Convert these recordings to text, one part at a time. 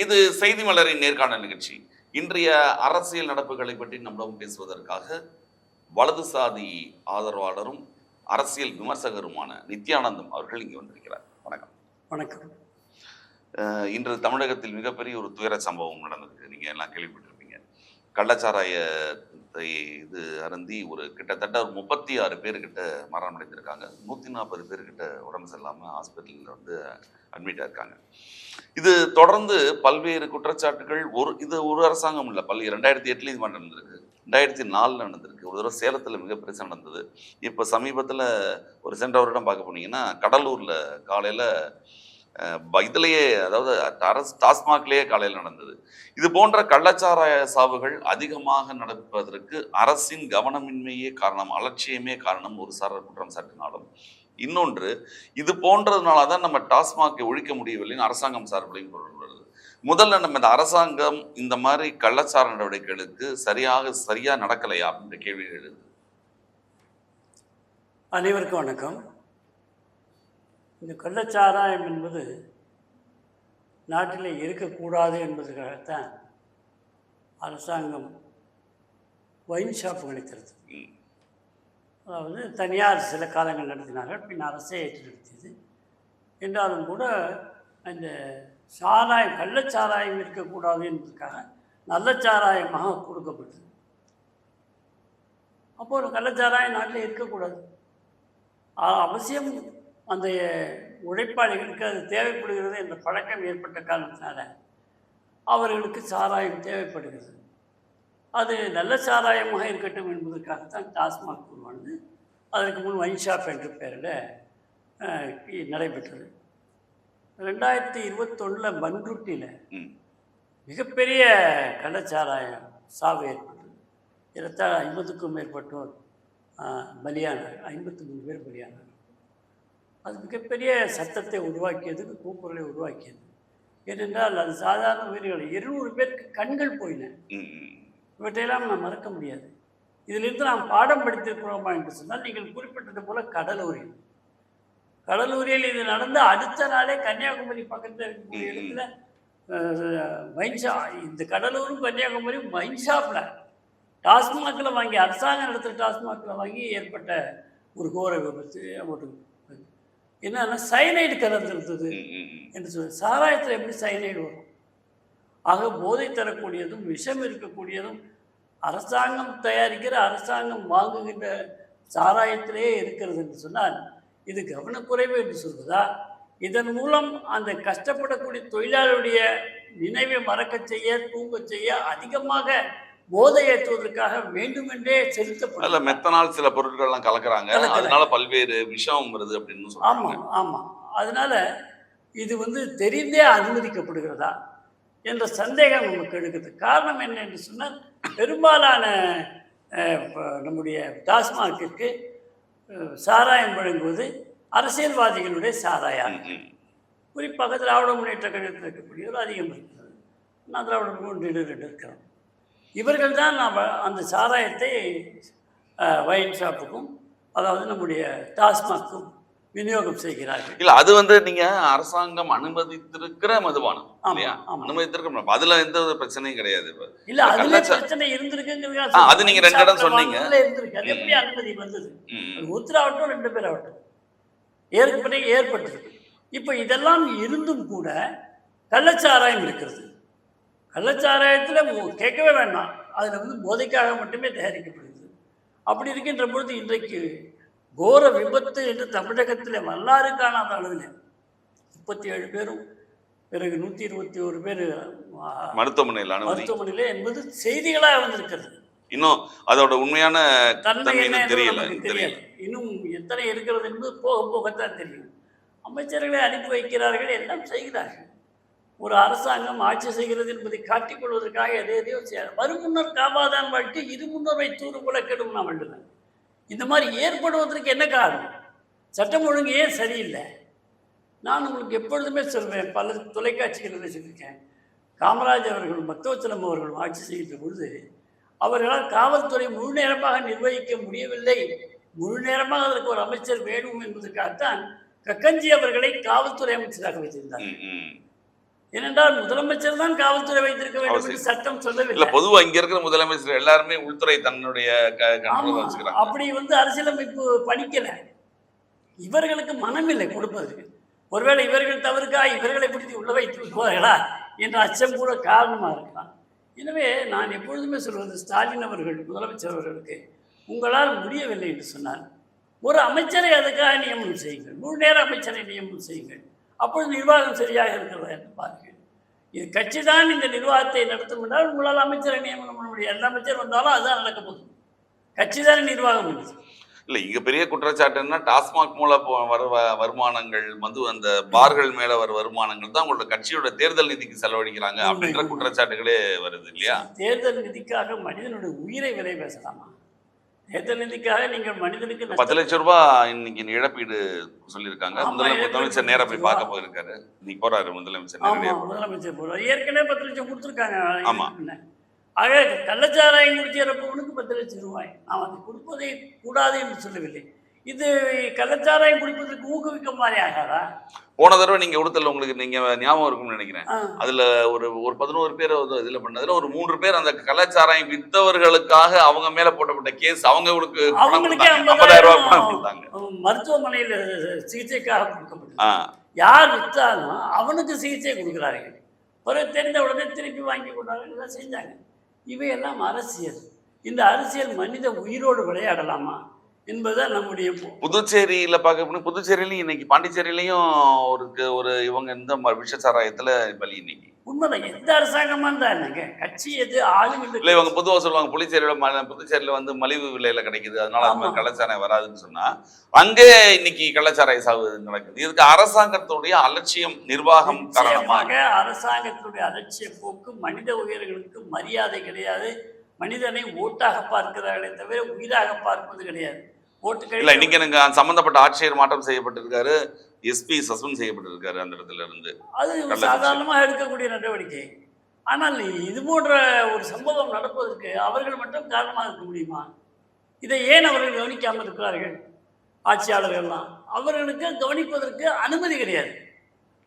இது செய்தி மலரின் நேர்காணல் நிகழ்ச்சி. இன்றைய அரசியல் நடப்புகளை பற்றி நம்மிடம் பேசுவதற்காக வலதுசாதி ஆதரவாளரும் அரசியல் விமர்சகருமான நித்யானந்தம் அவர்கள் இங்கே வந்திருக்கிறார். வணக்கம். வணக்கம். இன்று தமிழகத்தில் மிகப்பெரிய ஒரு துயர சம்பவம் நடந்திருக்கு. நீங்க எல்லாம் கேள்விப்பட்டிருப்பீங்க. கள்ளச்சாராயத்தை இது அருந்தி ஒரு கிட்டத்தட்ட ஒரு முப்பத்தி ஆறு பேர்கிட்ட மரணம் அடைந்திருக்காங்க. நூற்றி நாற்பது பேர்கிட்ட உடம்பு சரியில்லாமல் ஹாஸ்பிட்டலில் வந்து அட்மிட் ஆயிருக்காங்க. இது தொடர்ந்து பல்வேறு குற்றச்சாட்டுகள் ஒரு இது ஒரு அரசாங்கம் இல்லை பல்வேறு ரெண்டாயிரத்தி எட்டுல இது மாதிரி நடந்திருக்கு. ரெண்டாயிரத்தி நாலில் நடந்திருக்கு. ஒரு தடவை சேலத்தில் மிக பெருசாக நடந்தது. இப்போ சமீபத்தில் ஒரு சென்ற வருடம் பார்க்க போனீங்கன்னா கடலூரில் காலையில் இதுலேயே அதாவது அரசு டாஸ்மாக்லேயே காலையில் நடந்தது. இது போன்ற கள்ளச்சாராய சாவுகள் அதிகமாக நடப்பதற்கு அரசின் கவனமின்மையே காரணம் அலட்சியமே காரணம் ஒரு சாரர் குற்றம் சாட்டினாலும் இன்னொன்று இது போன்றதுனால தான் நம்ம டாஸ்மாகை ஒழிக்க முடியவில்லைன்னு அரசாங்கம் சார்பிலையும் பொருள் முதல்ல நம்ம இந்த அரசாங்கம் இந்த மாதிரி கள்ளச்சார நடவடிக்கைகளுக்கு சரியாக சரியாக நடக்கலையா அப்படின்ற கேள்வி எழுது. அனைவருக்கும் வணக்கம். இந்த கள்ளச்சாராயம் என்பது நாட்டில் இருக்கக்கூடாது என்பதற்காகத்தான் அரசாங்கம் ஒயின் ஷாப்புகளை திறந்தது அதாவது தனியார் சில காலங்கள் நடத்தினார்கள் பின் அரசே ஏற்று நடத்தியது என்றாலும் கூட அந்த சாராயம் கள்ளச்சாராயம் இருக்கக்கூடாது என்பதற்காக நல்ல சாராயமாக கொடுக்கப்பட்டது. அப்போ ஒரு கள்ளச்சாராயம் நாட்டில் இருக்கக்கூடாது. அவசியம் அந்த உழைப்பாளிகளுக்கு அது தேவைப்படுகிறது என்ற பழக்கம் ஏற்பட்ட காரணத்தினால அவர்களுக்கு சாராயம் தேவைப்படுகிறது. அது நல்ல சாராயமாக இருக்கட்டும் என்பதற்காகத்தான் டாஸ்மாக் உருவானது. அதற்கு முன் ஒயின் ஷாப் என்ற பெயரில் நடைபெற்றது. ரெண்டாயிரத்தி இருபத்தொன்னில் பன்ருட்டியில். மிகப்பெரிய கள்ளச்சாராய சாவு ஏற்பட்டது. ஏறத்தாழ ஐம்பதுக்கும் மேற்பட்டோர் பலியானார் ஐம்பத்தி மூணு பேர் பலியானார் அது மிகப்பெரிய சத்தத்தை உருவாக்கியது கூக்குரலை உருவாக்கியது ஏனென்றால் அது சாதாரண உயிர்கள் இருநூறு பேருக்கு கண்கள் போயின. இவற்றையெல்லாம் நாம் மறக்க முடியாது இதிலிருந்து நாம் பாடம் படித்திருக்கிறோமா என்று சொன்னால் நீங்கள் குறிப்பிட்டது போல கடலூரில் கடலூரில் இது நடந்த அடுத்த நாளே கன்னியாகுமரி பக்கத்தில் இருக்கக்கூடிய. இடத்துல அஹ், வைன் ஷா இந்த கடலூரும் கன்னியாகுமரியும் வைன் ஷாப்பில் டாஸ்மாகில் வாங்கி அரசாங்கம் நடத்துகிற டாஸ்மாகில் வாங்கி ஏற்பட்ட ஒரு கோர விபத்து ஒரு என்னன்னா சைனைடு கலந்துருந்தது. என்று சொல்லி சாராயத்தில் எப்படி சைனைடு வரும்? ஆக போதை தரக்கூடியதும் விஷம் இருக்கக்கூடியதும் அரசாங்கம் தயாரிக்கிற அரசாங்கம் வாங்குகின்ற சாராயத்திலேயே இருக்கிறது என்று சொன்னால் இது கவனக்குறைவு என்று சொல்வதா? இதன் மூலம் அந்த கஷ்டப்படக்கூடிய தொழிலாளருடைய நினைவை மறக்கச் செய்ய தூங்கச் செய்ய அதிகமாக போதை ஏற்றுவதற்காக வேண்டுமென்றே அதுல செலுத்தப்படும் மெத்தனால் சில பொருட்கள்லாம் கலக்குறாங்க. கலக்குறாங்க. அதனால பல்வேறு விஷம் வருது அப்படின்னு சொல்றாங்க. ஆமாம் ஆமாம் அதனால இது வந்து தெரிந்தே அனுமதிக்கப்படுகிறதா என்ற சந்தேகம் நமக்கு எழுக்குது காரணம் என்ன என்று சொன்னால் பெரும்பாலான நம்முடைய டாஸ்மாகிற்கு சாராயம் வழங்குவது அரசியல்வாதிகளுடைய சாராயம். குறிப்பாக திராவிட முன்னேற்ற கழகத்தில் இருக்கக்கூடியவர் அதிகம் இருக்கிறது நான் திராவிட ரெண்டு இருக்கிறோம் இவர்கள் தான் நாம் அந்த சாராயத்தை ஒயின் ஷாப்புக்கும் அதாவது நம்முடைய டாஸ்மாக்கும் விநியோகம் செய்கிறார்கள் இல்ல அது வந்து நீங்க அரசாங்கம் அனுமதித்திருக்கிற மதுபானம் இல்லையா. அனுமதித்திருக்கிற. அதுல எந்த ஒரு பிரச்சனையும் கிடையாது. இல்ல அதுல பிரச்சனை இருந்திருக்குங்கிறதுக்காக ஆ, அது. நீங்க ரெண்டு இடம் சொன்னீங்க. இருந்திருக்கு அது. எப்படி அனுமதி வந்தது ஒருத்தராகட்டும் ரெண்டு பேராகட்டும் ஏற்கனவே ஏற்பட்டிருக்கு இப்போ இதெல்லாம் இருந்தும் கூட கள்ளச்சாராயம் இருக்கிறது கள்ளச்சாராயத்தில் கேட்கவே வேண்டாம். அதில் வந்து போதைக்காக மட்டுமே தயாரிக்கப்படுகிறது அப்படி இருக்கின்ற பொழுது இன்றைக்கு கோர விபத்து என்று தமிழகத்தில் வரலாறு காணாத அளவில் முப்பத்தி ஏழு பேரும் பிறகு நூற்றி இருபத்தி ஒரு பேர் மருத்துவமனையில் மருத்துவமனையிலே என்பது செய்திகளாக வந்திருக்கிறது. இன்னும் அதோட உண்மையான தெரியல தெரியல. இன்னும் எத்தனை இருக்கிறது என்பது போக போகத்தான் தெரியும். அமைச்சர்களை அனுப்பி வைக்கிறார்கள் எல்லாம் செய்கிறார்கள். ஒரு அரசாங்கம் ஆட்சி செய்கிறது என்பதை காட்டிக் கொள்வதற்காக எதை எதையோ செய்யலாம் மறுமுன்னர் காவாதான் வாழ்க்கை இது முன்னரை தூறு போல கெடும் நான் எழுதுனேன் இந்த மாதிரி ஏற்படுவதற்கு என்ன காரணம்? சட்டம் ஒழுங்கு ஏன் சரியில்லை? நான் உங்களுக்கு எப்பொழுதுமே சொல்வேன் பல தொலைக்காட்சிகளில் சொல்லியிருக்கேன். காமராஜ் அவர்களும் பக்தவச்சலம் அவர்களும் ஆட்சி செய்கின்ற பொழுது அவர்களால் காவல்துறை முழு நேரமாக நிர்வகிக்க முடியவில்லை. முழு நேரமாக அதற்கு ஒரு அமைச்சர் வேணும் என்பதற்காகத்தான் கக்கஞ்சி அவர்களை காவல்துறை அமைச்சராக வைத்திருந்தார். ஏனென்றால் முதலமைச்சர் தான் காவல்துறை வைத்திருக்க வேண்டும் என்று. சட்டம் இல்ல சொல்லவில்லை பொதுவா இங்க இருக்கிற முதலமைச்சர் எல்லாருமே உள்துறை தன்னுடைய அப்படி வந்து அரசியலமைப்பு படிக்கல. இவர்களுக்கு மனமில்லை கொடுப்பதற்கு. ஒருவேளை இவர்கள் தவறுக்கா இவர்களை பிடித்து உள்ள வைத்து விடுவார்களா என்ற அச்சம் கூட காரணமா இருக்கலாம். எனவே நான் எப்பொழுதுமே சொல்வது ஸ்டாலின் அவர்கள் முதலமைச்சர் அவர்களுக்கு உங்களால் முடியவில்லை என்று சொன்னார் ஒரு அமைச்சரை அதுக்காக நியமனம் செய்யுங்கள். முழு நேர அமைச்சரை நியமனம் செய்யுங்கள். அப்பொழுது நிர்வாகம் சரியாக இருக்கிறதா என்று பாருங்கள் இது கட்சி தான் இந்த நிர்வாகத்தை நடத்தும் என்றால் உங்களால் அமைச்சரை நியமனம் பண்ண முடியாது எந்த அமைச்சர் வந்தாலும் அதுதான் நடக்க போகுது. கட்சி தான் நிர்வாகம் இல்ல இங்க பெரிய குற்றச்சாட்டு என்ன டாஸ்மாக் மூலம் வர வருமானங்கள் வந்து அந்த பார்கள் மேல வர வருமானங்கள் தான் உங்களோட கட்சியோட தேர்தல் நிதிக்கு செலவழிக்கிறாங்க அப்படின்ற. குற்றச்சாட்டுகளே வருது இல்லையா? தேர்தல் நிதிக்காக மனிதனுடைய உயிரை விலை பேசலாமா? நிதிக்காக நீங்கள் மனிதனுக்கு பத்து லட்சம் ரூபாய் இன்னைக்கு இழப்பீடு சொல்லியிருக்காங்க. முதலமைச்சர் நேரா போய் பார்க்க. போயிருக்காரு. இன்னைக்கு போறாரு முதலமைச்சர் முதலமைச்சர் போறார். ஏற்கனவே பத்து லட்சம் கொடுத்துருக்காங்க. ஆமா. ஆக கள்ளச்சாராயம் குடிக்கிறப்பவனுக்கு பத்து லட்சம் ரூபாய். நான் அது கொடுப்பதை கூடாது என்று சொல்லவில்லை. இது கள்ளச்சாராயம் குடிப்பதற்கு ஊக்குவிக்க மாதிரி ஆகாதா? போன தடவை நீங்க கொடுத்தல உங்களுக்கு நீங்க ஞாபகம் இருக்கும்னு நினைக்கிறேன். அதுல ஒரு ஒரு பதினோரு பேர் இதுல பண்ணதுல ஒரு மூன்று பேர் அந்த கலாச்சாரம் வித்தவர்களுக்காக அவங்க மேல போட்டப்பட்ட கேஸ் அவங்களுக்கு அவங்களுக்கே ஐம்பதாயிரம் ரூபாய் கொடுத்தாங்க. மருத்துவமனையில் சிகிச்சைக்காக கொடுக்கப்பட்டது. யார் விற்றாலும் அவனுக்கு சிகிச்சை கொடுக்குறார்கள். பிறகு தெரிந்த உடனே திருப்பி வாங்கி கொண்டாங்க இதெல்லாம் செஞ்சாங்க. இவையெல்லாம் அரசியல். இந்த அரசியல் மனித உயிரோடு விளையாடலாமா? என்பதுதான் நம்முடைய புதுச்சேரியில பார்க்க புதுச்சேரியிலயும் இன்னைக்கு பாண்டிச்சேரியிலயும் ஒரு ஒரு இவங்க இந்த ம- விஷச்சாராயத்துல பலி இன்னைக்கு. உண்மைதான். எந்த அரசாங்கமா இருந்தா என்னங்க கட்சி எது ஆளுங்க இல்ல. இவங்க பொதுவா சொல்லுவாங்க புதுச்சேரியில ம- புதுச்சேரியில வந்து மலிவு விலையில கிடைக்குது. அதனால ஆமா. கள்ளச்சாராயம் வராதுன்னு சொன்னா அங்கே இன்னைக்கு கள்ளச்சாராய சாவு நடக்குது. இதுக்கு அரசாங்கத்துடைய அலட்சியம் நிர்வாகம் காரணமா? நிச்சயமாக அரசாங்கத்துடைய அலட்சிய போக்கு மனித உயிர்களுக்கு மரியாதை கிடையாது. மனிதனை ஓட்டாக பார்க்கிறார்களே தவிர உயிராக பார்ப்பது கிடையாது. இல்ல இன்னைக்கு எனக்கு சம்பந்தப்பட்ட ஆட்சியர் மாற்றம் செய்யப்பட்டிருக்காரு எஸ்பி சஸ்பெண்ட் செய்யப்பட்டிருக்காரு அந்த இடத்துல இருந்து. அது. சாதாரணமாக எடுக்கக்கூடிய நடவடிக்கை. ஆனால் இது போன்ற ஒரு சம்பவம் நடப்பதற்கு அவர்கள் மட்டும் காரணமாக இருக்க முடியுமா? இதை ஏன் அவர்கள் கவனிக்காமல் இருக்கிறார்கள்? ஆட்சியாளர்கள்லாம். அவர்களுக்கு கவனிப்பதற்கு அனுமதி கிடையாது.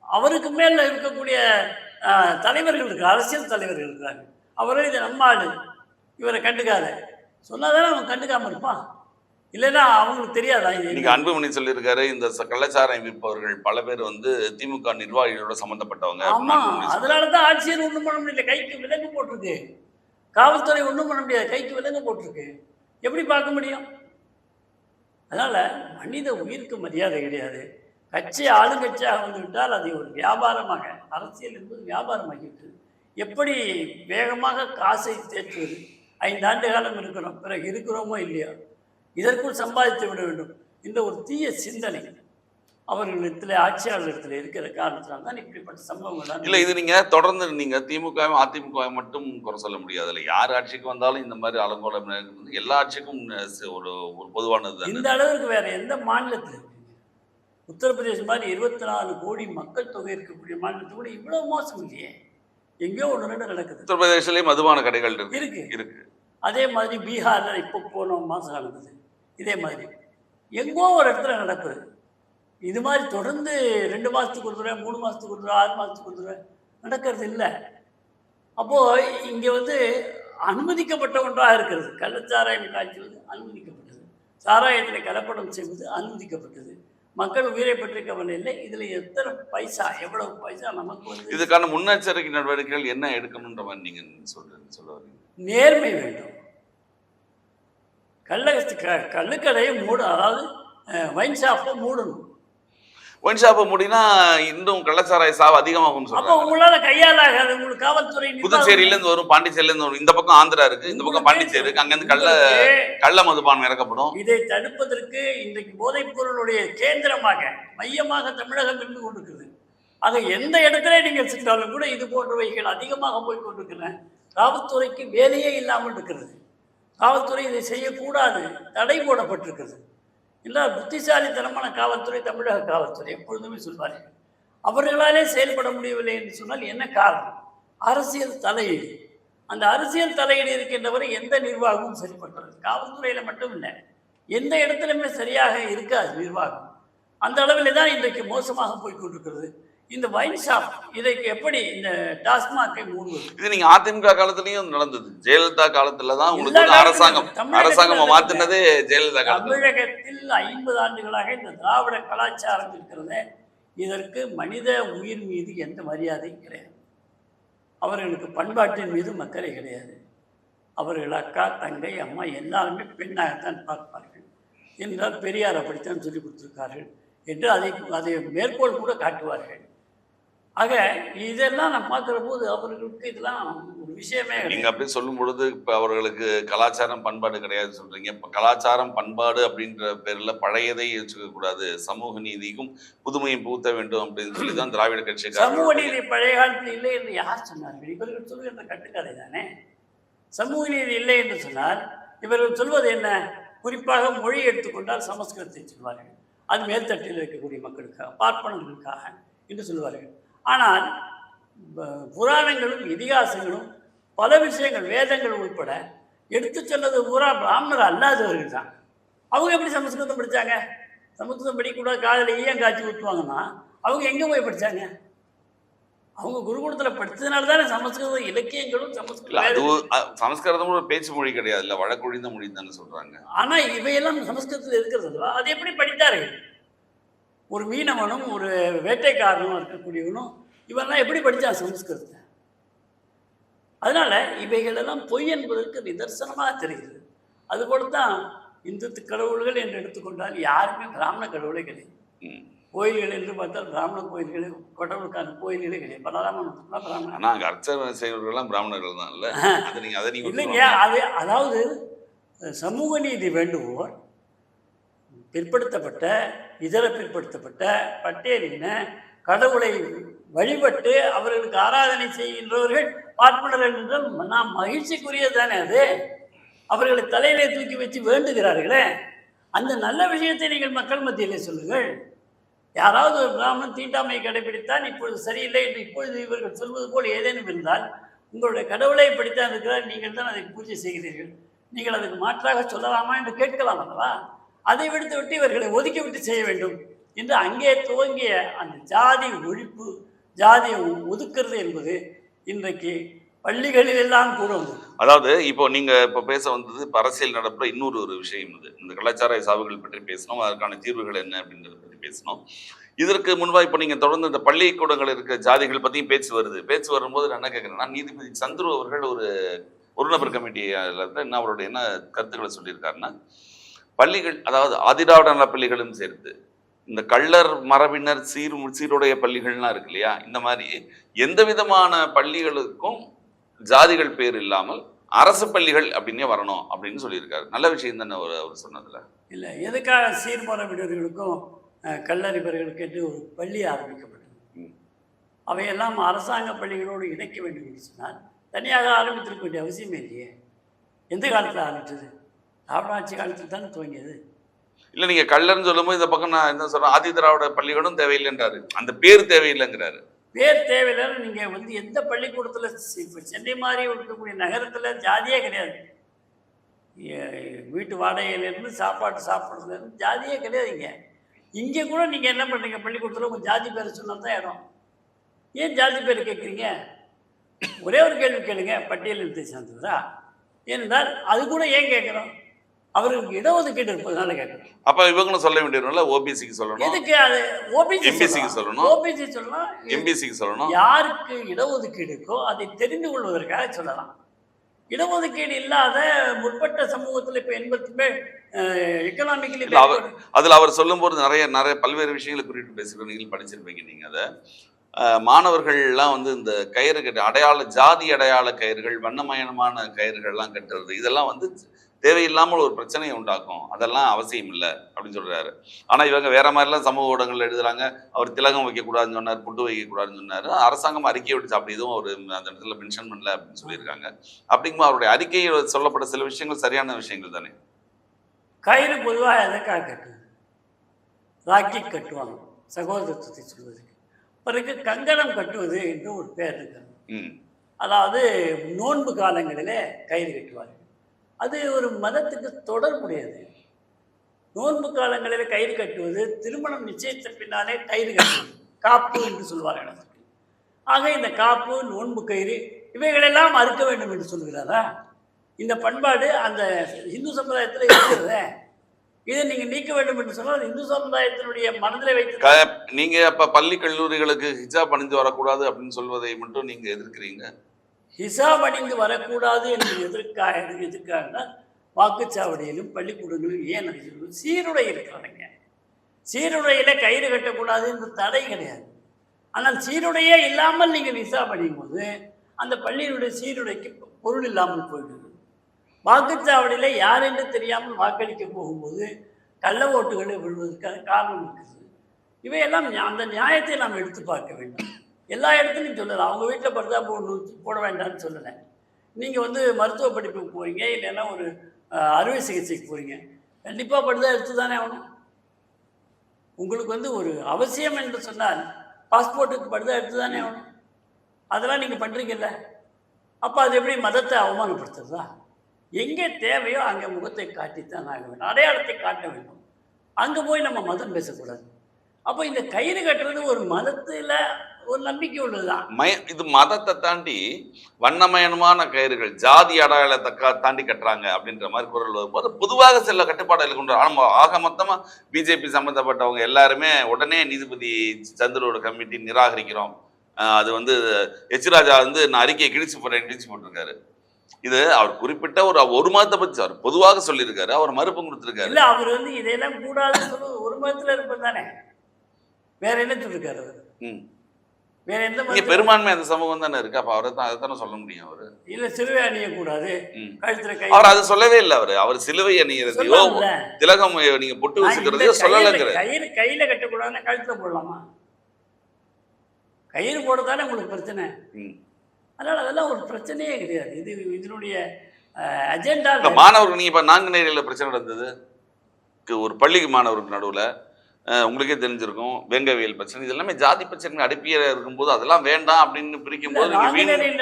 அவருக்கு மேல இருக்கக்கூடிய தலைவர்கள் இருக்கு அரசியல் தலைவர்கள் இருக்கிறாங்க அவர்கள் இதை நம்ம இவரை கண்டுக்காத. சொன்னாதானே அவன் கண்டுக்காம இருப்பான்? இல்லைன்னா அவங்களுக்கு தெரியாதா இன்னைக்கு அன்புமணி சொல்லியிருக்காரு இந்த கள்ளச்சாராயம் விற்பவர்கள் பல பேர் வந்து திமுக நிர்வாகிகளோட சொல்றாரு. அதனால தான் ஆட்சியர் ஒன்றும் பண்ண முடியல. கைக்கு விலங்கு போட்டிருக்கு. காவல்துறை ஒன்றும் பண்ண முடியாது. கைக்கு விலங்கு போட்டிருக்கு. எப்படி பார்க்க முடியும்? அதனால மனித உயிருக்கு மரியாதை கிடையாது. கட்சி ஆளுங்கட்சியாக வந்து விட்டால் அதை ஒரு வியாபாரமாக அரசியல் என்பது வியாபாரமாகிவிட்டது. எப்படி வேகமாக காசை தேற்றுவது? ஐந்தாண்டு காலம் இருக்கிறோம். பிறகு இருக்கிறோமோ இல்லையோ? இதற்குள் சம்பாதித்து விட வேண்டும். இந்த ஒரு தீய சிந்தனை அவர்களிடத்தில் ஆட்சியாளர்களிடத்தில் இருக்கிற காரணத்தினால் தான் இப்படிப்பட்ட சம்பவங்கள் இல்ல இது நீங்க தொடர்ந்து நீங்க திமுக அதிமுக மட்டும் குறை சொல்ல முடியாது. இல்ல யார் ஆட்சிக்கு வந்தாலும் இந்த மாதிரி அலங்கோலம். எல்லா ஆட்சிக்கும் ஒரு ஒரு பொதுவானது இந்த அளவுக்கு வேற எந்த மாநிலத்தில் உத்தரப்பிரதேசம் மாதிரி இருபத்தி நாலு கோடி மக்கள் தொகை இருக்கக்கூடிய மாநிலத்தில் கூட இவ்வளவு மோசம் இல்லையே? எங்கேயோ ஒன்று ரெண்டு நடக்குது. உத்தரப்பிரதேசலயே மதுபான கடைகள் இருக்கு. இருக்கு. இருக்கு. அதே மாதிரி பீகாரில் இப்போ போன மாதம் நடந்தது. இதே மாதிரி. எங்கோ ஒரு இடத்துல நடக்குது. இது மாதிரி தொடர்ந்து ரெண்டு மாதத்துக்கு ஒரு தடவை மூணு மாதத்துக்கு ஒரு தடவை ஆறு மாதத்துக்கு ஒரு தடவை நடக்கிறது இல்லை. அப்போது இங்கே வந்து அனுமதிக்கப்பட்ட ஒன்றாக இருக்கிறது. கள்ளச்சாராயம் காய்ச்சுவது அனுமதிக்கப்பட்டது. சாராயத்தில் கலப்படம் செய்வது அனுமதிக்கப்பட்டது. மக்கள் உயிரை பற்றி கவலை இல்லை. இதில் எத்தனை பைசா எவ்வளவு பைசா நமக்கு வந்து இதுக்கான முன்னெச்சரிக்கை நடவடிக்கைகள் என்ன எடுக்கணுன்ற மாதிரி நீங்க சொல்றீங்க சொல்ல வரீங்க. நேர்மை வேண்டும். கள்ள க கள்ளுக்கடையை மூட அதாவது வைன் ஷாப்பை மூடணும். ஒன் ஷாப்பை மூடினா இன்னும் கள்ளச்சாராய சாவு அதிகமாகும்னு அப்போ சொல்றாங்க. உங்களால கையாலாகாது உங்களுக்கு காவல்துறை புதுச்சேரியில இருந்து வரும் பாண்டிச்சேரியில இருந்து வரும் இந்த பக்கம் ஆந்திரா இருக்கு இந்த பக்கம் பாண்டிச்சேரி இருக்கு அங்க இருந்து கள்ள கள்ள மதுபானம் இறக்கப்படும். இதை தடுப்பதற்கு இன்றைக்கு போதைப் பொருளுடைய கேந்திரமாக மையமாக தமிழகம் இருந்து கொண்டிருக்கிறது. ஆக எந்த இடத்துல நீங்கள் சென்றாலும் கூட இது போன்றவைகள் அதிகமாக போய் கொண்டிருக்கின்றன. காவல்துறைக்கு வேலையே இல்லாமல் இருக்கிறது. காவல்துறை இதை செய்யக்கூடாது. தடை போடப்பட்டிருக்கிறது. இல்லை புத்திசாலித்தனமான காவல்துறை தமிழக காவல்துறை எப்பொழுதுமே சொல்வார்கள். அவர்களாலே செயல்பட முடியவில்லை என்று சொன்னால் என்ன காரணம்? அரசியல் தலையீடு. அந்த அரசியல் தலையீடு இருக்கின்றவரை எந்த நிர்வாகமும் சரிப்பட்டது காவல்துறையில் மட்டும் இல்லை. எந்த இடத்துலையுமே சரியாக இருக்காது நிர்வாகம். அந்த அளவில் தான் இன்றைக்கு மோசமாக போய் கொண்டிருக்கிறது. இந்த வைன் ஷாப் இதைக்கு எப்படி இந்த டாஸ்மாகை மூடுவது? இது நீங்க அதிமுக காலத்துலயும் நடந்தது. ஜெயலலிதா காலத்துல தான் உங்களுக்கு அரசாங்கம் அரசாங்கம் மாத்தினதே ஜெயலலிதா காலத்துல. தமிழகத்தில் ஐம்பது ஆண்டுகளாக இந்த திராவிட கலாச்சாரம் இருக்கிறது. இதற்கு மனித உயிர் மீது எந்த மரியாதையும் கிடையாது. அவர்களுக்கு பண்பாட்டின் மீது மக்களே கிடையாது. அவர்கள் அக்கா தங்கை அம்மா எல்லாருமே பெண்ணாகத்தான் பார்ப்பார்கள். என்றால் பெரியார் அப்படித்தான் சொல்லிக் கொடுத்திருக்கார்கள். என்று அதை அதை மேற்கோள் கூட காட்டுவார்கள். ஆக இதெல்லாம் நான் பார்க்குற போது அவர்களுக்கு இதெல்லாம் ஒரு விஷயமே நீங்க கிடையாது அப்படி சொல்லும் பொழுது இப்ப அவர்களுக்கு கலாச்சாரம் பண்பாடு கிடையாது சொல்றீங்க. இப்ப கலாச்சாரம் பண்பாடு அப்படின்ற பேர்ல பழையதை வச்சுக்க கூடாது. சமூக நீதிக்கும் புதுமையை புகுத்த வேண்டும் அப்படின்னு சொல்லி தான் திராவிட சமூக கட்சிக்காரர்கள் நீதி பழைய காலத்தில் இல்லை என்று யார் சொன்னார்கள்? இவர்கள் சொல்லுகின்ற கட்டுக்கதை தானே? சமூக நீதி இல்லை என்று சொன்னால் இவர்கள் சொல்வது என்ன? குறிப்பாக மொழி எடுத்துக்கொண்டால் சமஸ்கிருதத்தை சொல்வார்கள். அது மேல்தட்டில் இருக்கக்கூடிய மக்களுக்காக பார்ப்பனர்களுக்காக என்று சொல்வார்கள். ஆனால் புராணங்களும் இதிகாசங்களும் பல விஷயங்கள் வேதங்கள் உட்பட எடுத்து சொன்னது பூரா பிராமணர் அல்லாதவர்கள் தான். அவங்க எப்படி சமஸ்கிருதம் படித்தாங்க சமஸ்கிருதம் படிக்கக்கூடாது காதில் ஈயம் காய்ச்சி ஊற்றுவாங்கன்னா அவங்க எங்கே போய் படித்தாங்க அவங்க குருகுலத்தில் படித்ததுனால தானே சமஸ்கிருத இலக்கியங்களும் சமஸ்கிருதம் ஒரு பேச்சு மொழி கிடையாது இல்ல வழக்கொழிந்த மொழி தானே சொல்றாங்க. ஆனா இவையெல்லாம் சமஸ்கிருதத்தில் இருக்கிறது அது எப்படி படித்தார்கள்? ஒரு மீனவனும் ஒரு வேட்டைக்காரனும் இருக்கக்கூடியவனும் இவெல்லாம் எப்படி படித்தான் சமஸ்கிருதத்தை அதனால இவைகளெல்லாம் பொய் என்பதற்கு நிதர்சனமாக தெரிகிறது. அதுபோல தான் இந்து கடவுள்கள் என்று எடுத்துக்கொண்டால் யாருமே பிராமண கடவுளே கிடையாது. கோயில்கள் என்று பார்த்தால் பிராமண கோயில்களே கடவுளுக்கான கோயில்களே கிடையாது. பலராமன் பிராமணன். ஆனா அங்க அர்ச்சனை செய்வர்கள்லாம் பிராமணர்கள் தான் இல்ல அது இல்லைங்க. அது அதாவது சமூக நீதி வேண்டுவோர் பிற்படுத்தப்பட்ட இதர பிற்படுத்தப்பட்ட பட்டேலின கடவுளை வழிபட்டு அவர்களுக்கு ஆராதனை செய்கின்றவர்கள் பார்ப்பனர் என்றால் நாம் மகிழ்ச்சிக்குரியது தானே அது? அவர்களை தலையிலே தூக்கி வச்சு வேண்டுகிறார்களே. அந்த நல்ல விஷயத்தை நீங்கள் மக்கள் மத்தியிலே சொல்லுங்கள். யாராவது ஒரு பிராமணன் தீண்டாமையை கடைபிடித்தால் இப்பொழுது சரியில்லை என்று இப்பொழுது இவர்கள் சொல்வது போல் ஏதேனும் இருந்தால் உங்களுடைய கடவுளை இப்படித்தான் இருக்கிறார் நீங்கள் தான் அதை பூஜை செய்கிறீர்கள். நீங்கள் அதுக்கு மாற்றாக சொல்லலாமா என்று கேட்கலாம் அல்லவா? அதை விடுத்து விட்டு இவர்களை ஒதுக்கி விட்டு செய்ய வேண்டும் என்று அங்கே துவங்கிய அந்த ஜாதி ஒழிப்பு ஜாதியை ஒதுக்குறது என்பது இன்றைக்கு பள்ளிகளில் எல்லாம் கூட அதாவது இப்போ நீங்க இப்போ பேச வந்தது இப்ப அரசியல் நடப்புற இன்னொரு ஒரு விஷயம் இது. இந்த கலாச்சார சாவுகள் பற்றி பேசணும் அதற்கான தீர்வுகள் என்ன அப்படின்றத பற்றி பேசணும் இதற்கு முன்பா இப்போ நீங்கள் தொடர்ந்து இந்த பள்ளிக்கூடங்கள் இருக்க ஜாதிகள் பற்றியும் பேச்சு வருது. பேச்சு வரும்போது நான் என்ன கேட்குறேன்னா நீதிபதி சந்துரு அவர்கள் ஒரு ஒரு நபர் கமிட்டியில் என்ன அவருடைய என்ன கருத்துக்களை சொல்லியிருக்காருன்னா பள்ளிகள் அதாவது ஆதிராவிட நல பள்ளிகளும் சேர்த்து இந்த கள்ளர் மரபினர் சீர் சீருடைய பள்ளிகள்லாம் இருக்கு இல்லையா? இந்த மாதிரி எந்த விதமான பள்ளிகளுக்கும் ஜாதிகள் பேர் இல்லாமல் அரசு பள்ளிகள் அப்படின்னே வரணும் அப்படின்னு சொல்லியிருக்காரு. நல்ல விஷயம் தானே அவர் அவர் சொன்னதுல? இல்லை எதுக்காக சீர்மரபினர்களுக்கும் அஹ், கல்லறிவர்களுக்கு என்று ஒரு பள்ளி ஆரம்பிக்கப்பட்டது. அவையெல்லாம் அரசாங்க பள்ளிகளோடு இணைக்க வேண்டும் என்று சொன்னால் தனியாக ஆரம்பித்திருக்க வேண்டிய அவசியமே இல்லையே. எந்த காலத்தில் ஆரம்பிச்சது திராவிடாட்சி காலத்தில் தானே துவங்கியது. இல்ல நீங்க கள்ளர்னு சொல்லும்போது இந்த பக்கம் நான் என்ன சொல்றேன் ஆதி திராவிட பள்ளிகளும் தேவையில்லைன்றாரு. அந்த பேர் தேவையில்லைங்கிறாரு. பேர் தேவையில்லைன்னு நீங்கள் வந்து எந்த பள்ளிக்கூடத்தில் இப்போ சென்னை மாதிரி இருக்கக்கூடிய நகரத்தில் ஜாதியே கிடையாது. வீட்டு வாடகையிலேருந்து சாப்பாட்டு சாப்பிட்றதுலேருந்து ஜாதியே கிடையாது இங்கே. இங்கே கூட நீங்கள் என்ன பண்ணுறீங்க பள்ளிக்கூடத்தில் உங்கள் ஜாதி பேர் சொன்னா தான் இடம். ஏன் ஜாதி பேர் கேட்குறீங்க? ஒரே ஒரு கேள்வி கேளுங்க பட்டியலினத்தை சார்ந்ததா? ஏனென்றால் அது கூட ஏன் கேட்குறோம்? அவர்களுக்கு இடஒதுக்கீடு இருப்பதனால கேட்குறோம் அப்ப இவங்களும் சொல்ல வேண்டியதுல ஓபிசிக்கு சொல்லணும். எதுக்கு அது? ஓபிசி MBC க்கு சொல்லணும். ஓபிசி சொல்லலாம். எம்பிசிக்கு சொல்லணும். யாருக்கு இடஒதுக்கீடு இருக்கோ அதை தெரிந்து கொள்வதற்காக சொல்லலாம். இடஒதுக்கீடு இல்லாத முற்பட்ட சமூகத்தில் இப்போ எண்பத்தி பேர் எக்கனாமிக்கலி அவர் அதுல அவர் சொல்லும்போது நிறைய நிறைய பல்வேறு விஷயங்களை குறிப்பிட்டு பேசுகிற நீங்கள் படிச்சிருப்பீங்க நீங்க அதை. மாணவர்கள்லாம் வந்து இந்த கயிறு கட்டு அடையாள ஜாதி அடையாள கயிறுகள் வண்ணமயமான கயிறுகள்லாம் கட்டுறது இதெல்லாம் வந்து தேவையில்லாமல் ஒரு பிரச்சனையை உண்டாக்கும். அதெல்லாம் அவசியம் இல்லை அப்படின்னு சொல்றாரு. ஆனா இவங்க வேற மாதிரிலாம் சமூக ஊடகங்கள் எழுதுறாங்க. அவர் திலகம் வைக்கக்கூடாதுன்னு சொன்னார் புட்டு வைக்கக்கூடாதுன்னு சொன்னார். அரசாங்கம் அறிக்கை விடுச்சு அப்படி எதுவும் அவர் அந்த இடத்துல மென்ஷன் பண்ணல அப்படின்னு சொல்லியிருக்காங்க. அப்படிங்கும்போது அவருடைய அறிக்கையில் சொல்லப்பட்ட சில விஷயங்கள் சரியான விஷயங்கள் தானே? கயிறு பொதுவாக எதற்காக கட்டுவது ராக்கி கட்டுவாங்க. சகோதரத்துவத்தை சொல்வதற்கு. பிறகு கங்கணம் கட்டுவது என்று ஒரு பேர் இருக்கிறது. ம். அதாவது நோன்பு காலங்களிலே கயிறு கட்டுவார்கள் அது ஒரு மதத்துக்கு தொடர்புடையது நோன்பு காலங்களில் கயிறு கட்டுவது திருமணம் நிச்சயத்த பின்னாலே கயிறு கட்டுவது காப்பு என்று சொல்வார்கள் அதற்கு ஆக இந்த காப்பு நோன்பு கயிறு இவைகளெல்லாம் அறுக்க வேண்டும் என்று சொல்கிறாரா இந்த பண்பாடு அந்த இந்து சமுதாயத்தில் இருக்கிறதே. இதை நீங்கள் நீக்க வேண்டும் என்று சொன்னால் இந்து சமுதாயத்தினுடைய மனதில் வைத்து நீங்கள் அப்போ பள்ளி கல்லூரிகளுக்கு ஹிஜாப் அணிந்து வரக்கூடாது அப்படின்னு சொல்வதை மட்டும் நீங்கள் எதிர்க்கிறீங்க? ஹிசாப் அடைந்து வரக்கூடாது என்று எதற்காக எதற்காக வாக்குச்சாவடியிலும் பள்ளிக்கூடங்களிலும் ஏன் சீருடை இருக்கிறாங்க சீருடையில் கயிறு கட்டக்கூடாது என்று தடை கிடையாது. ஆனால் சீருடையே இல்லாமல் நீங்கள் ஹிசாப் அணியும் போது அந்த பள்ளியினுடைய சீருடைக்கு பொருள் இல்லாமல் போயிடுது வாக்குச்சாவடியில் யார் என்று தெரியாமல் வாக்களிக்க போகும்போது கள்ள ஓட்டுகளை விழுவதற்கான காரணம் இருக்குது. இவையெல்லாம் அந்த நியாயத்தை நாம் எடுத்து பார்க்க வேண்டும். எல்லா இடத்துலையும் சொல்லலாம் அவங்க வீட்டில் படுத்தா போடணும் போட வேண்டாம்னு சொல்லலை. நீங்கள் வந்து மருத்துவ படிப்புக்கு போகிறீங்க இல்லைன்னா ஒரு அறுவை சிகிச்சைக்கு போகிறீங்க கண்டிப்பாக படுதா எடுத்து தானே ஆகணும். உங்களுக்கு வந்து ஒரு அவசியம் என்று சொன்னால் பாஸ்போர்ட்டுக்கு படுதா எடுத்து தானே ஆகணும். அதெல்லாம் நீங்கள் பண்ணுறீங்கல்ல அப்போ அது எப்படி மதத்தை அவமானப்படுத்துறதா? எங்கே தேவையோ அங்கே முகத்தை காட்டித்தான் ஆக வேண்டும். அடையாளத்தை காட்ட வேண்டும். அங்கே போய் நம்ம மதம் பேசக்கூடாது. அப்போ இந்த கயிறு கட்டுறது ஒரு மதத்தில் ஒரு நம்பிக்கை உள்ளதுதான். மய இது மதத்தை தாண்டி வண்ணமயமான கயிறுகள் ஜாதி அடையாளத்தை தாண்டி கட்டுறாங்க அப்படின்ற மாதிரி குரல் வரும்போது பொதுவாக சில கட்டுப்பாடுகள் கொண்டு ஆமா ஆக மொத்தமா பிஜேபி சம்பந்தப்பட்டவங்க எல்லாருமே உடனே நீதிபதி சந்திரோட கமிட்டி நிராகரிக்கிறோம். அது வந்து எச் ராஜா வந்து நான் அறிக்கையை கிழிச்சு போறேன் கிழிச்சு போட்டிருக்காரு. இது அவர் குறிப்பிட்ட ஒரு ஒரு மதத்தை பத்தி அவர் பொதுவாக சொல்லியிருக்காரு அவர் மறுப்பு கொடுத்திருக்காரு. இல்லை அவர் வந்து இதையெல்லாம் கூடாதுன்னு ஒரு மதத்தில் இருப்பது தானே. வேற என்ன சொல்லிருக்காரு ம். வேற எந்த இங்க பெரும்பான்மை அந்த சமூகம் தானே இருக்கு. அப்ப அவரை தான் அதை தானே சொல்ல முடியும் அவரு. இல்லை சிறுவை அணியக்கூடாது. கழுத்துல கை அவர் அதை சொல்லவே இல்லை அவரு. அவர் சிலுவை அணிகிறதையோ. திலகம் நீங்க பொட்டு வச்சுக்கிறதையோ சொல்லலைங்கிற கயிறு- கயிறு கையில கட்டக்கூடாதுன்னா கழுத்துல போடலாமா? கயிறு போடத்தானே உங்களுக்கு பிரச்சனை. அதனால அதெல்லாம் ஒரு பிரச்சனையே கிடையாது. இது இதனுடைய அஜெண்டா மாணவர்கள் நீங்க இப்ப நாங்குநேரியில பிரச்சனை நடந்தது. ஒரு பள்ளி மாணவருக்கு நடுவுல உங்களுக்கே தெரிஞ்சிருக்கும். வேங்கவியல் பிரச்சனை. இது எல்லாமே ஜாதி பிரச்சனை அடிப்பிய இருக்கும்போது அதெல்லாம் வேண்டாம் அப்படின்னு பிரிக்கும் போது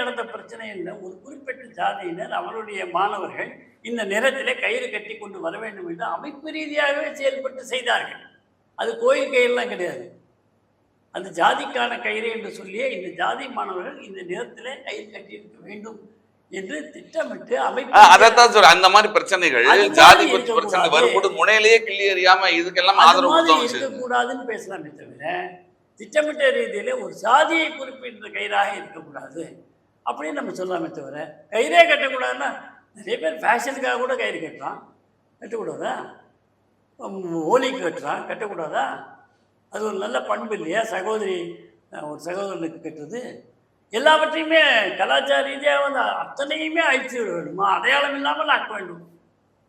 நடந்த பிரச்சனை இல்லை ஒரு குறிப்பிட்ட ஜாதியினர் அவருடைய மாணவர்கள் இந்த நிறத்திலே கயிறு கட்டி கொண்டு வர வேண்டும் என்று அமைப்பு ரீதியாகவே செயல்பட்டு செய்தார்கள். அது கோயில் கயிறுலாம் கிடையாது. அந்த ஜாதிக்கான கயிறு என்று சொல்லியே இந்த ஜாதி மாணவர்கள் இந்த நிறத்திலே கயிறு கட்டியிருக்க வேண்டும் என்று திட்டமிட்டு அமைப்பு அதைத்தான் சொல்றேன். அந்த மாதிரி பிரச்சனைகள் ஜாதி இருக்கக்கூடாது. பிரச்சனை வரும்போது முனையிலேயே கிள்ளி எறியாம இதுக்கெல்லாம் ஆதரவு. இருக்கக்கூடாதுன்னு பேசலாமே தவிர திட்டமிட்ட ரீதியில ஒரு சாதியை குறிப்பிட்ட கயிறாக இருக்கக்கூடாது அப்படின்னு நம்ம சொல்லலாமே தவிர கயிறே கட்டக்கூடாதுன்னா நிறைய பேர் ஃபேஷனுக்காக கூட கயிறு கட்டுறான். கட்டக்கூடாதா? உம், ஹோலிக்கு கட்டுறான். கட்டக்கூடாதா? அது ஒரு நல்ல பண்பு இல்லையா? சகோதரி ஒரு சகோதரனுக்கு கட்டுறது எல்லாவற்றையுமே கலாச்சார ரீதியாக வந்து அத்தனையுமே அழித்து விட வேண்டுமா அடையாளம் இல்லாமல் ஆக்க வேண்டும்.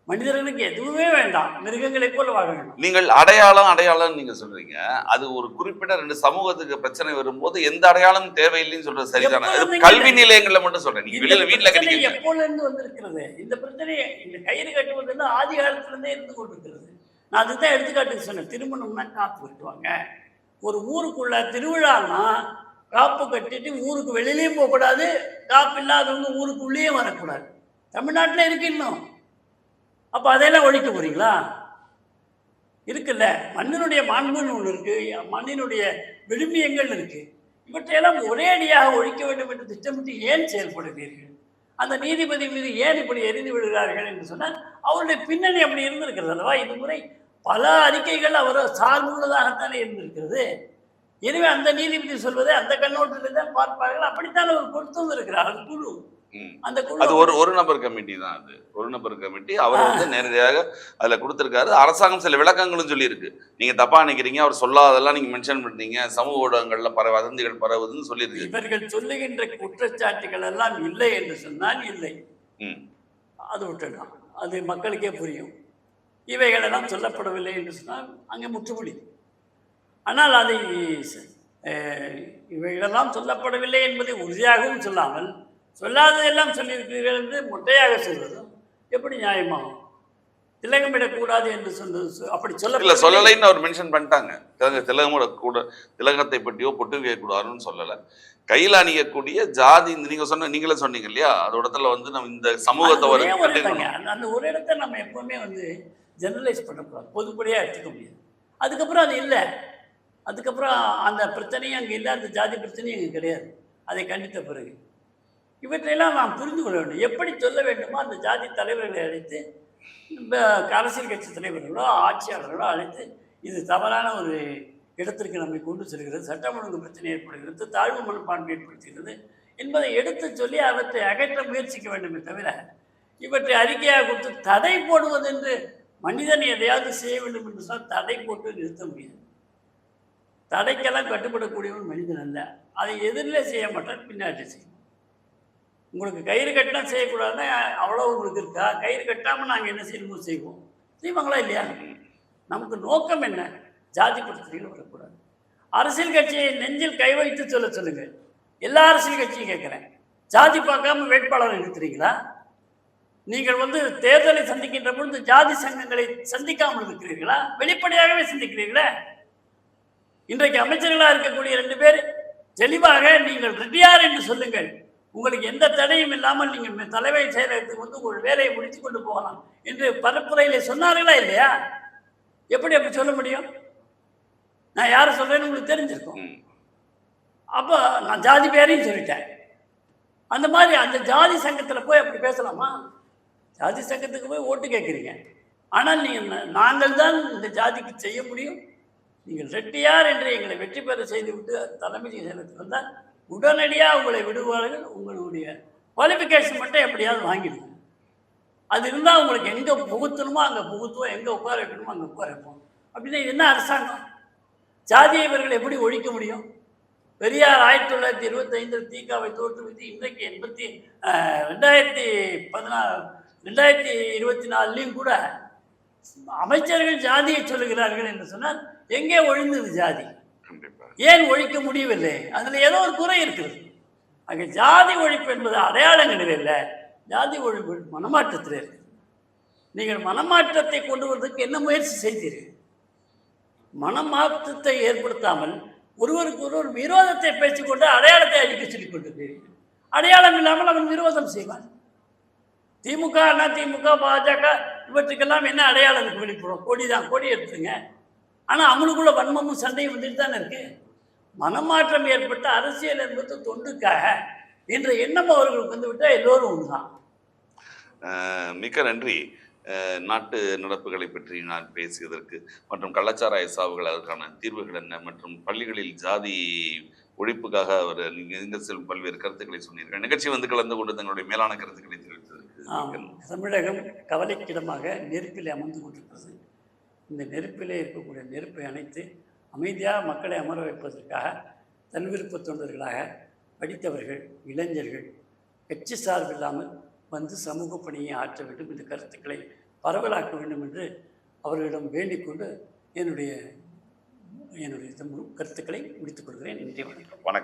மனிதர்களுக்கு எதுவுமே வேண்டாம். மிருகங்களைப் போல வாழ வேண்டும். நீங்கள் அடையாளம் அடையாளம் நீங்க சொல்றீங்க. அது ஒரு குறிப்பிட்ட ரெண்டு சமூகத்துக்கு பிரச்சனை வரும்போது எந்த அடையாளம் தேவையில்லைன்னு சொல்றது சரிதானே? கல்வி நிலையங்கள்ல மட்டும் சொல்றேன். நீங்க வெளியில வீட்டுல கட்டிக்கீங்க எப்போல இருந்து வந்திருக்கிறது? இந்த பிரச்சனை இந்த கயிறு கட்டுவது வந்து ஆதி காலத்துல இருந்தே இருந்து கொண்டிருக்கிறது. நான் அதுதான் எடுத்துக்காட்டுக்கு சொன்னேன். திருமணம்னா காப்பு கட்டுவாங்க ஒரு ஊருக்குள்ள திருவிழான்னா காப்பு கட்டிட்டு ஊருக்கு வெளியிலையும் போகக்கூடாது காப்பு இல்லாதவங்க ஊருக்குள்ளேயே வரக்கூடாது. தமிழ்நாட்டில் இருக்கு இன்னும். அப்போ அதையெல்லாம் ஒழிக்க போறீங்களா? இருக்குல்ல. மண்ணினுடைய மாண்புன்னு ஒன்று இருக்கு மண்ணினுடைய விழுமியங்கள் இருக்கு. இவற்றையெல்லாம் ஒரே அடியாக ஒழிக்க வேண்டும் என்று திட்டமிட்டு ஏன் செயல்படுகிறீர்கள்? அந்த நீதிபதி மீது ஏன் இப்படி எரிந்து விடுகிறார்கள் என்று சொன்னால் அவருடைய பின்னணி அப்படி இருந்திருக்கிறது அல்லவா? இது முறை பல அறிக்கைகள் அவர் சார்புள்ளதாகத்தானே இருந்திருக்கிறது. எனவே அந்த நீதிபதி சொல்வதை அந்த கண்ணோட்டத்தில் தான் பார்ப்பார்கள். அப்படித்தான் அவர் பொறுத்தும் இருக்கிறார் குழு. அந்த குழு அது ஒரு ஒரு நபர் கமிட்டி தான் அது. ஒரு நபர் கமிட்டி. அவர் வந்து நேரடியாக அதுல கொடுத்திருக்காரு. அரசாங்கம் சில விளக்கங்களும் சொல்லியிருக்கு. நீங்க தப்பா நினைக்கிறீங்க. அவர் சொல்லாதெல்லாம் நீங்க மென்ஷன் பண்ணீங்க சமூக ஊடகங்கள்ல பர வதந்திகள் பரவுதுன்னு சொல்லியிருக்கு. இவர்கள் சொல்லுகின்ற குற்றச்சாட்டுகள் எல்லாம் இல்லை என்று சொன்னால் இல்லை. அது விட்டுடலாம் அது மக்களுக்கே புரியும். இவைகளெல்லாம் சொல்லப்படவில்லை என்று சொன்னால் அங்கே முற்றுப்புள்ளி. ஆனால் அதை இவைகளெல்லாம் சொல்லப்படவில்லை என்பதை உறுதியாகவும் சொல்லாமல் சொல்லாததெல்லாம் சொல்லியிருக்கிறீர்கள் என்று மொட்டையாக சொல்வதும் எப்படி நியாயமாகும்? திலகமிடக்கூடாது என்று சொன்னது அப்படி இல்ல சொல்ல சொல்லலைன்னு அவர் மென்ஷன் பண்ணிட்டாங்க. திலக திலகமோட கூட திலகத்தை பற்றியோ பொட்டு வைக்கக்கூடாதுன்னு சொல்லல. கையில் அணியக்கூடிய ஜாதி நீங்க சொன்ன நீங்களே சொன்னீங்க இல்லையா? அதோட இடத்துல வந்து நம்ம இந்த சமூகத்தை ஒரு அந்த ஒரு இடத்த நம்ம எப்பவுமே வந்து ஜெனரலைஸ் பண்ணக்கூடாது. பொதுப்படியாக எடுத்துக்க முடியாது. அதுக்கப்புறம் அது இல்லை. அதுக்கப்புறம் அந்த பிரச்சனையும் அங்கே இல்லை அந்த ஜாதி பிரச்சனையும் அங்கே கிடையாது. அதை கண்டித்த பிறகு. இவற்றையெல்லாம் நாம் புரிந்து கொள்ள வேண்டும். எப்படி சொல்ல வேண்டுமோ அந்த ஜாதி தலைவர்களை அழைத்து அரசியல் கட்சி தலைவர்களோ ஆட்சியாளர்களோ அழைத்து இது தவறான ஒரு இடத்திற்கு நம்மை கொண்டு செல்கிறது. சட்டம் ஒழுங்கு பிரச்சனை ஏற்படுகிறது தாழ்வு மனப்பான்மை ஏற்படுத்துகிறது என்பதை எடுத்து சொல்லி அவற்றை அகற்ற முயற்சிக்க வேண்டுமே தவிர இவற்றை அறிக்கையாக கொடுத்து தடை போடுவது என்று மனிதன் எதையாவது செய்ய வேண்டும் என்று சொன்னால் தடை போட்டு நிறுத்த முடியாது. தடைக்கெல்லாம் கட்டுப்படக்கூடியவன் மனிதன் அல்ல. அதை எதிரிலே செய்ய மாட்டான் பின்னாடி செய்யும் உங்களுக்கு கயிறு கட்டினா செய்யக்கூடாதுன்னா அவ்வளோ உங்களுக்கு இருக்கா? கயிறு கட்டாமல் நாங்கள் என்ன செய்யணுமோ செய்வோம். செய்வாங்களா இல்லையா? நமக்கு நோக்கம் என்ன? ஜாதி பிரச்சனைகள் வரக்கூடாது. அரசியல் கட்சியை நெஞ்சில் கை வைத்து சொல்ல சொல்லுங்கள். எல்லா அரசியல் கட்சியும் கேட்குறேன். ஜாதி பார்க்காம வேட்பாளரை நிறுத்துறீங்களா? நீங்கள் வந்து தேர்தலை சந்திக்கின்ற பொழுது ஜாதி சங்கங்களை சந்திக்காமல் இருக்கிறீர்களா வெளிப்படையாகவே சந்திக்கிறீர்களா? இன்றைக்கு அமைச்சர்களாக இருக்கக்கூடிய ரெண்டு பேர் தெளிவாக நீங்கள் ரெட்டியார் என்று சொல்லுங்கள். உங்களுக்கு எந்த தடையும் இல்லாமல் நீங்கள் தலைமை செயலகத்துக்கு வந்து உங்கள் வேலையை முடித்து கொண்டு போகலாம் என்று பரப்புரையிலே சொன்னார்களா இல்லையா? எப்படி அப்படி சொல்ல முடியும்? நான் யாரை சொல்றேன்னு உங்களுக்கு தெரிஞ்சிருக்கும். அப்போ நான் ஜாதி பேரையும் சொல்லிட்டேன். அந்த மாதிரி அந்த ஜாதி சங்கத்தில் போய் அப்படி பேசலாமா? ஜாதி சங்கத்துக்கு போய் ஓட்டு கேட்குறீங்க. ஆனால் நீங்கள் நாங்கள் தான் இந்த ஜாதிக்கு செய்ய முடியும். நீங்கள் செட்டியார் என்று எங்களை வெற்றி பெற செய்துவிட்டு தலைமை செயலகத்துக்கு வந்தால் உடனடியாக உங்களை விடுவார்கள். உங்களுடைய குவாலிஃபிகேஷன் மட்டும் எப்படியாவது வாங்கிடுங்க. அது இருந்தால் உங்களுக்கு எங்கே புகுத்தணுமோ அங்கே புகுத்துவோம். எங்கே உட்கார வைக்கணுமோ அங்கே உட்கார வைப்போம். அப்படின்னா இது என்ன அரசாங்கம்? ஜாதியை இவர்கள் எப்படி ஒழிக்க முடியும்? பெரியார் ஆயிரத்தி தொள்ளாயிரத்தி இருபத்தைந்தில் தீகாவை தோற்றுவித்து இன்றைக்கு எண்பத்தி ரெண்டாயிரத்தி பதினாறு ரெண்டாயிரத்தி இருபத்தி நாலுலேயும் கூட அமைச்சர்கள் ஜாதியை சொல்லுகிறார்கள் என்று சொன்னால் எங்கே ஒழிந்தது ஜாதி? ஏன் ஒழிக்க முடியவில்லை? அதில் ஏதோ ஒரு குறை இருக்கிறது அங்கே ஜாதி ஒழிப்பு என்பது அடையாளங்களில் இல்லை. ஜாதி ஒழிப்பு மனமாற்றத்தில் இருக்கு. நீங்கள் மனமாற்றத்தை கொண்டு வருவதற்கு என்ன முயற்சி செய்தீர்கள்? மனமாற்றத்தை ஏற்படுத்தாமல் ஒருவருக்கு ஒருவர் விரோதத்தை பேசிக்கொண்டு அடையாளத்தை அழிக்க சொல்லிக் கொண்டிருக்கிறீர்கள் அடையாளம் இல்லாமல் அவன் விரோதம் செய்வான். திமுக அண்ணா திமுக பாஜக இவற்றுக்கெல்லாம் என்ன அடையாளம் இருக்கு? வெளிப்புறம். கொடி தான் கொடி எடுத்துங்க. ஆனால் அவங்களுக்குள்ள வன்மமும் சண்டையும் வந்துட்டு தானே இருக்கு? மனமாற்றம் ஏற்பட்ட அரசியல் என்பது தொண்டுக்காக என்ற எண்ணம் அவர்களுக்கு வந்து விட்டால் எல்லோரும் ஒன்றுதான் மிக்க நன்றி. நாட்டு நடப்புகளை பற்றி நான் பேசியதற்கு மற்றும் கள்ளச்சாராய சாவுகள் அதற்கான தீர்வுகள் என்ன மற்றும் பள்ளிகளில் ஜாதி ஒழிப்புக்காக அவர் நீங்க எங்க செல்லும் பல்வேறு கருத்துக்களை சொன்னீர்கள். நிகழ்ச்சி வந்து கலந்து கொண்டு தங்களுடைய மேலான கருத்துக்களை தெரிவித்ததற்கு. தமிழகம் கவலைக்கிடமாக நெருப்பில் அமர்ந்து கொண்டிருக்கிறது. இந்த நெருப்பிலே இருக்கக்கூடிய நெருப்பை அணைத்து அமைதியாக மக்களை அமர வைப்பதற்காக தன் விருப்ப தொண்டர்களாக படித்தவர்கள் இளைஞர்கள் கட்சி சார்பில்லாமல் வந்து சமூக பணியை ஆற்ற வேண்டும். இந்த கருத்துக்களை பரவலாக்க வேண்டும் என்று அவர்களிடம் வேண்டிக் கொண்டு என்னுடைய என்னுடைய கருத்துக்களை முடித்துக் கொள்கிறேன். நன்றி வணக்கம். வணக்கம்.